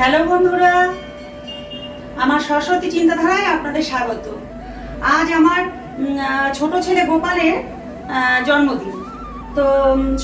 Hello বন্ধুরা, আমার সরস্বতী চিন্তাধারায় আপনাদের স্বাগত। আজ আমার ছোট ছেলে গোপালের জন্মদিন। তো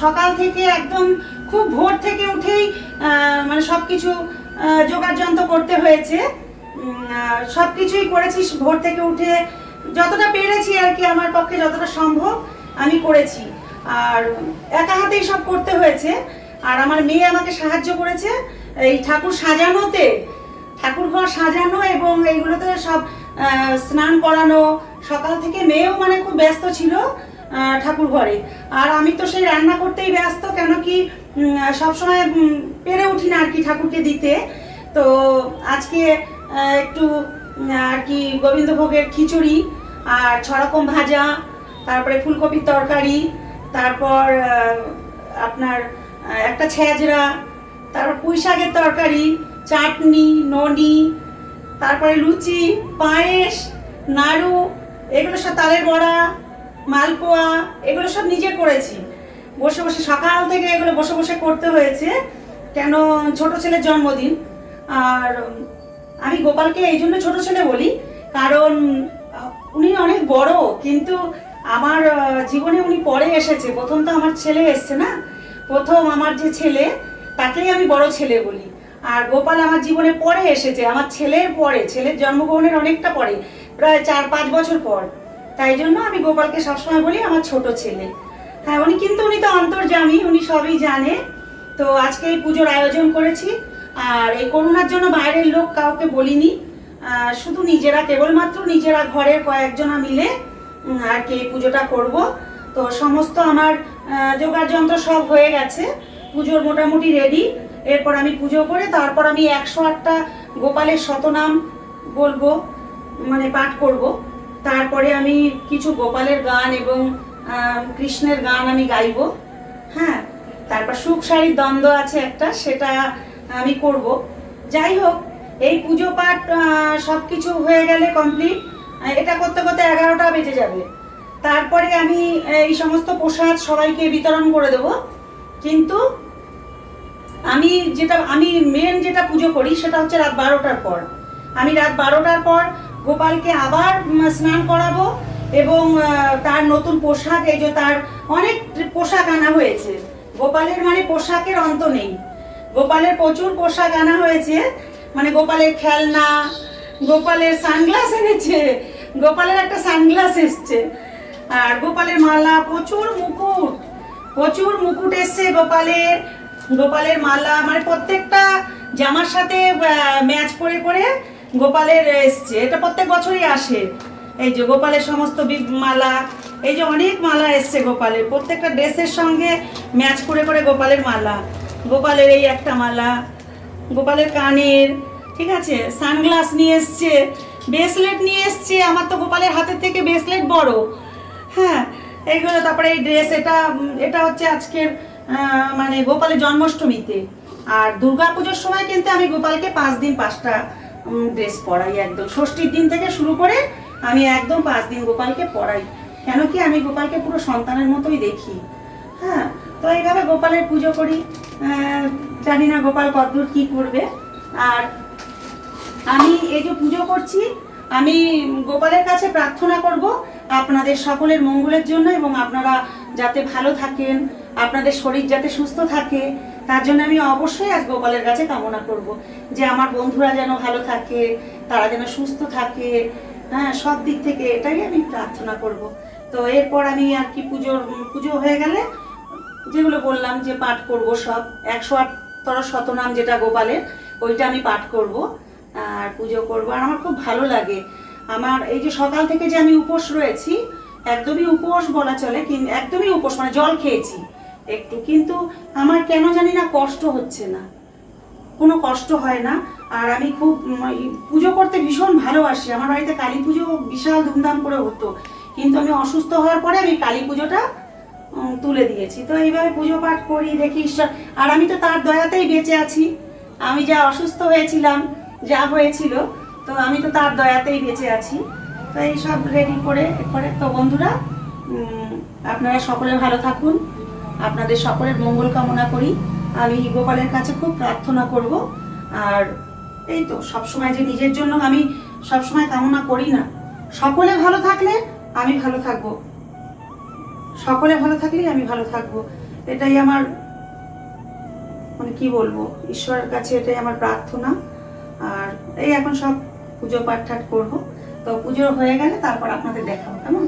সকাল থেকে একদম খুব ভোর থেকে উঠেই মানে সব কিছু জোগাড় যন্ত্র করতে হয়েছে। সব কিছুই করেছি ভোর থেকে উঠে। যতটা পেরেছি আর কি আমার পক্ষে যতটা সম্ভব, আমি করেছি। আর একা হাতেই সব করতে হয়েছে। আর আমার মেয়ে আমাকে সাহায্য করেছে। এই ঠাকুর সাজানোতে, ঠাকুর ঘর সাজানো এবং এইগুলোতে সব স্নান করানো, সকাল থেকে মেয়েও মানে খুব ব্যস্ত ছিল ঠাকুর ঘরে। আর আমি তো সেই রান্না করতেই ব্যস্ত, কেন কি সবসময় পেরে উঠি না আর কি ঠাকুরকে দিতে। তো আজকে একটু আর কি গোবিন্দভোগের খিচুড়ি, আর ছ রকম ভাজা, তারপরে ফুলকপির তরকারি, তারপর আপনার একটা ছেঁচড়া তারপর পুঁই শাকের তরকারি, চাটনি, ননি, তারপরে লুচি, পায়েস, নাড়ু, এগুলো সব তালের বড়া, মালপোয়া, এগুলো সব নিজে করেছি। বসে বসে সকাল থেকে এগুলো বসে বসে করতে হয়েছে, কেন ছোট ছেলের জন্মদিন। আর আমি গোপালকে এই জন্য ছোটো ছেলে বলি, কারণ উনি অনেক বড়, কিন্তু আমার জীবনে উনি পরে এসেছে। প্রথম তো আমার ছেলে এসছে না? প্রথম আমার যে ছেলে তাকেই আমি বড় ছেলে বলি। আর গোপাল আমার জীবনে পরে এসেছে, আমার ছেলের পরে, ছেলের জন্মগ্রহণের অনেকটা পরে, প্রায় চার, পাঁচ বছর পর। তাই জন্য আমি গোপালকে সবসময় বলি আমার ছোট ছেলে। হ্যাঁ উনি কিন্তু উনি তো অন্তর্জামী উনি সবই জানে। তো আজকে এই পুজোর আয়োজন করেছি, আর এই করোনার জন্য বাইরের লোক কাউকে বলিনি। শুধু নিজেরা, কেবলমাত্র নিজেরা ঘরের কয়েকজনা মিলে আর কি এই পুজোটা করব। তো সমস্ত আমার জোগাড় যন্ত্র সব হয়ে গেছে। পুজোর মোটামুটি রেডি এরপর আমি পুজো করে তারপর আমি একশো আটটা গোপালের শতনাম বলব মানে পাঠ করব। তারপরে আমি কিছু গোপালের গান এবং কৃষ্ণের গান আমি গাইব। হ্যাঁ তারপর সুখ শাড়ির দ্বন্দ্ব আছে একটা, সেটা আমি করব। যাই হোক, এই পুজো পাঠ সব কিছু হয়ে গেলে কমপ্লিট এটা করতে করতে এগারোটা বেজে যাবে। তারপরে আমি এই সমস্ত প্রসাদ সবাইকে বিতরণ করে দেব। কিন্তু আমি যেটা, আমি মেন যেটা পুজো করি সেটা হচ্ছে রাত বারোটার পর। আমি রাত বারোটার পর গোপালকে আবার স্নান করাবো এবং তার নতুন পোশাক, এই যে তার অনেক পোশাক আনা হয়েছে। গোপালের মানে পোশাকের অন্ত নেই। গোপালের প্রচুর পোশাক আনা হয়েছে। মানে গোপালের খেলনা, গোপালের সানগ্লাস এনেছে, গোপালের একটা সানগ্লাস এসছে। আর গোপালের মালা প্রচুর মুকুট। প্রচুর মুকুট এসছে গোপালের গোপালের মালা মানে প্রত্যেকটা জামার সাথে ম্যাচ করে করে গোপালের এসছে। এটা প্রত্যেক বছরই আসে। এই যে গোপালের সমস্ত মালা, এই যে অনেক মালা এসছে গোপালের। প্রত্যেকটা ড্রেসের সঙ্গে ম্যাচ করে করে গোপালের মালা। গোপালের এই একটা মালা, গোপালের কানের, ঠিক আছে? সানগ্লাস নিয়ে এসছে, ব্রেসলেট নিয়ে এসছে। আমার তো গোপালের হাতের থেকে ব্রেসলেট বড়। হ্যাঁ এইগুলো তারপরে এই ড্রেস এটা এটা হচ্ছে আজকের মানে গোপালের জন্মাষ্টমীতে। আর দুর্গা পুজোর সময় কিন্তু আমি গোপালকে পাঁচ দিন পাঁচটা ড্রেস পরাই একদম। ষষ্ঠীর দিন থেকে শুরু করে আমি একদম পাঁচ দিন গোপালকে পরাই। কেন কি আমি গোপালকে পুরো সন্তানের মতোই দেখি। হ্যাঁ তো এইভাবে গোপালের পুজো করি। জানি না গোপাল কতদূর কি করবে। আর আমি এই যে পুজো করছি, আমি গোপালের কাছে প্রার্থনা করব আপনাদের সকলের মঙ্গলের জন্য এবং আপনারা যাতে ভালো থাকেন, আপনাদের শরীর যাতে সুস্থ থাকে, তার জন্য আমি অবশ্যই আজ গোপালের কাছে কামনা করব যে আমার বন্ধুরা যেন ভালো থাকে, তারা যেন সুস্থ থাকে। হ্যাঁ সব দিক থেকে এটাই আমি প্রার্থনা করব। তো এরপর আমি আর কি পুজোর, পুজো হয়ে গেলে যেগুলো বললাম যে পাঠ করব সব, একশো আটতর শতনাম যেটা গোপালের, ওইটা আমি পাঠ করব আর পুজো করব। আর আমার খুব ভালো লাগে আমার এই যে সকাল থেকে যে আমি উপোস রয়েছি, একদমই উপোস বলা চলে একদমই উপোস মানে জল খেয়েছি একটু। কিন্তু আমার কেন জানি না কষ্ট হচ্ছে না। কোনো কষ্ট হয় না। আর আমি খুব পুজো করতে ভীষণ ভালোবাসি। আমার বাড়িতে কালী পুজো বিশাল ধুমধাম করে হতো। কিন্তু আমি অসুস্থ হওয়ার পরে আমি কালী পুজোটা তুলে দিয়েছি। তো এইভাবে পুজো পাঠ করি, দেখি ঈশ্বর। আর আমি তো তার দয়াতেই বেঁচে আছি। আমি যা অসুস্থ হয়েছিলাম, যা হয়েছিল তো আমি তো তার দয়াতেই বেঁচে আছি। তো এই সব রেডি করে এ করে তো বন্ধুরা আপনারা সকলে ভালো থাকুন। আপনাদের সকলের মঙ্গল কামনা করি। আমি গোপালের কাছে খুব প্রার্থনা করব। আর এই তো সবসময় যে নিজের জন্য আমি সবসময় কামনা করি না। সকলে ভালো থাকলে আমি ভালো থাকব। সকলে ভালো থাকলেই আমি ভালো থাকব। এটাই আমার মানে কি বলব? ঈশ্বরের কাছে এটাই আমার প্রার্থনা। আর এই এখন সব পুজো পাঠ ঠাট করব। তো পুজো হয়ে গেলে তারপর আপনাদের দেখাবো কেমন?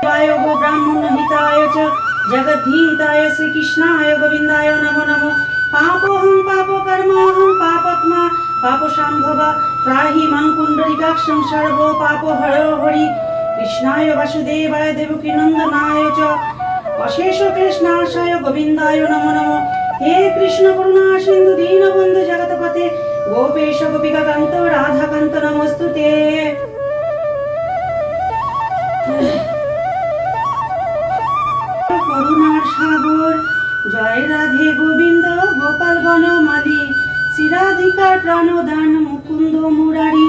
शिवाय गो ब्राह्मण हिताय च जगद्धिताय श्रीकृष्णाय गोविन्दाय नमो नमो पापोऽहं पापकर्माहं पापत्मा पापशाम्भव त्राहि मां पुण्डरीकाक्षं सर्वो पापहरो हरि कृष्णाय वासुदेवाय देवकीनन्दनाय च অশেষ কৃষ্ণাশয় গোবিন্দায় নমো নমো হে কৃষ্ণ করুণা সিন্ধু দীনবন্ধু জগৎপতে গোপেশ গোপিকা কান্ত রাধাকান্ত নমস্তুতে শ্রীরাধিকার প্রাণদান মুকুন্দ মুরারি।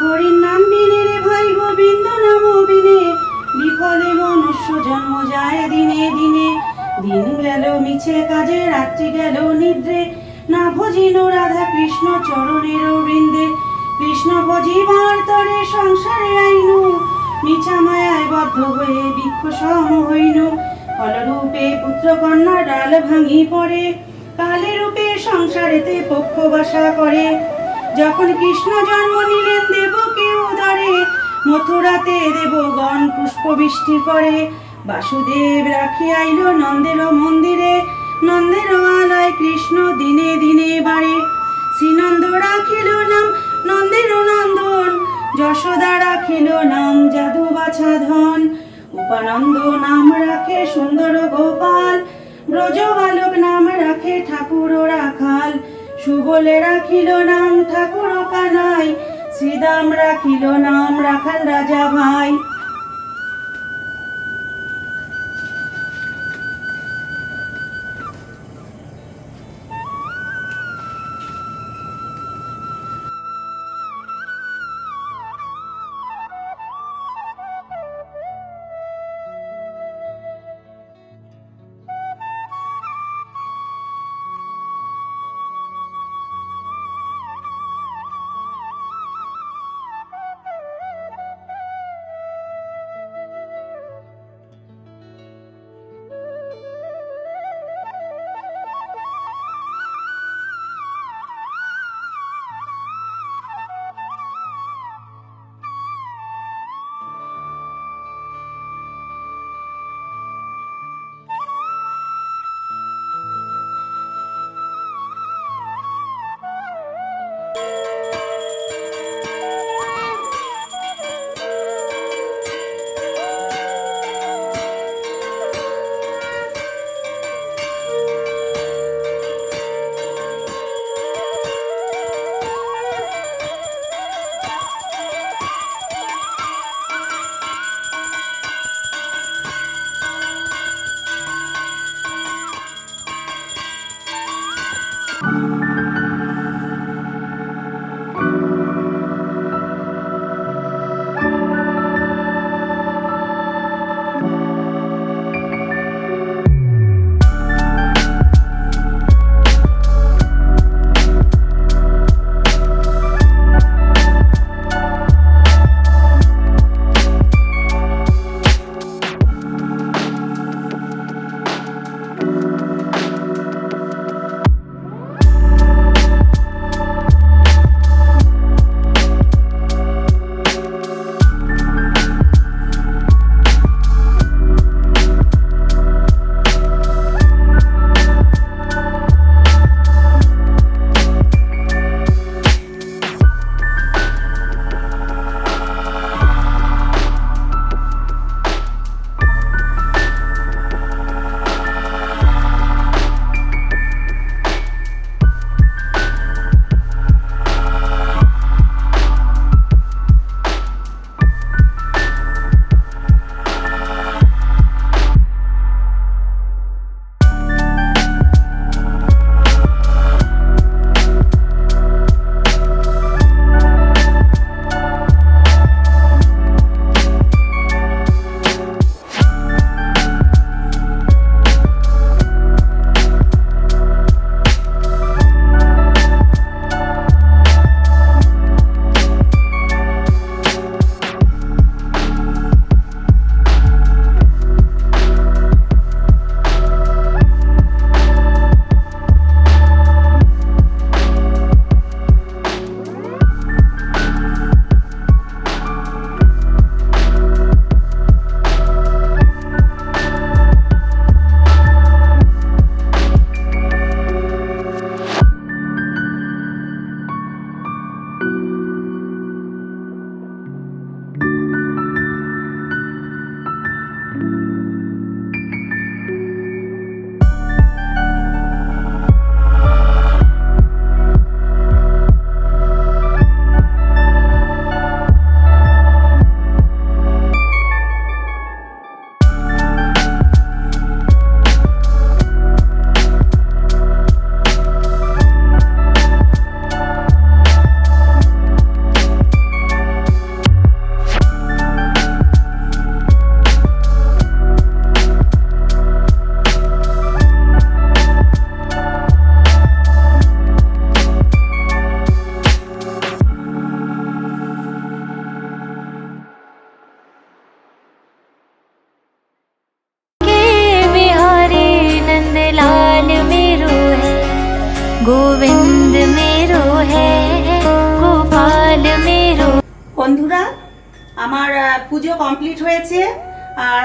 হরির নাম বিনে রে ভাই গোবিন্দ, নাম বিনে। বিফলে মনুষ্য জন্ম যায় দিনে দিনে। দিন গেল, মিছে কাজে, রাত্রি গেল নিদ্রে। না ভজিল রাধা কৃষ্ণ চরণের বৃন্দে। কৃষ্ণ ভজিবার তরে সংসারে আইনু। মিছা মায়ায় বদ্ধ হয়ে বৃক্ষ সম হইনু। ফলরূপে পুত্র কন্যা ডাল ভাঙি পড়ে। কালে রূপে সংসারেতে পক্ষ বাসা করে। যখন কৃষ্ণ জন্ম নিলেন, দেবকে উদারে মথুরাতে দেবগণ পুষ্প বৃষ্টি করে। বাসুদেব রাখি আইল নন্দের মন্দিরে। নন্দের আলয় কৃষ্ণ দিনে দিনে বাড়ে। শ্রীনন্দ রাখিল নাম, নন্দের নন্দন। যশোদা রাখিল নাম জাদু বাছা ধন। উপানন্দ নাম রাখে সুন্দর গোপাল। ব্রজ সুবলে রাখিল নাম ঠাকুর কানাই শ্রীদাম রাখিল নাম রাখাল রাজা ভাই।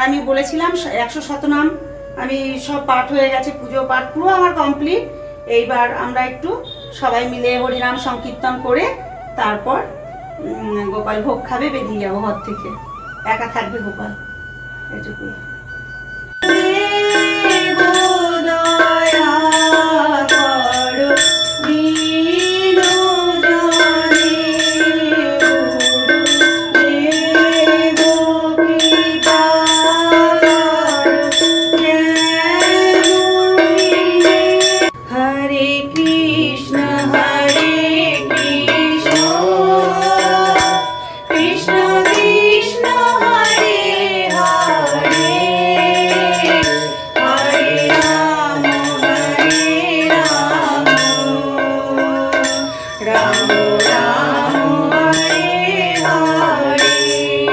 আমি বলেছিলাম, একশো শতনাম আমি সব পাঠ হয়ে গেছে, পুজো পাঠ, পুরো আমার কমপ্লিট এইবার আমরা একটু সবাই মিলে হরিনাম সংকীর্তন করে তারপর গোপাল ভোগ খাবে, বেরিয়ে যাব ঘর থেকে। একা থাকবে গোপাল। এটুকুই।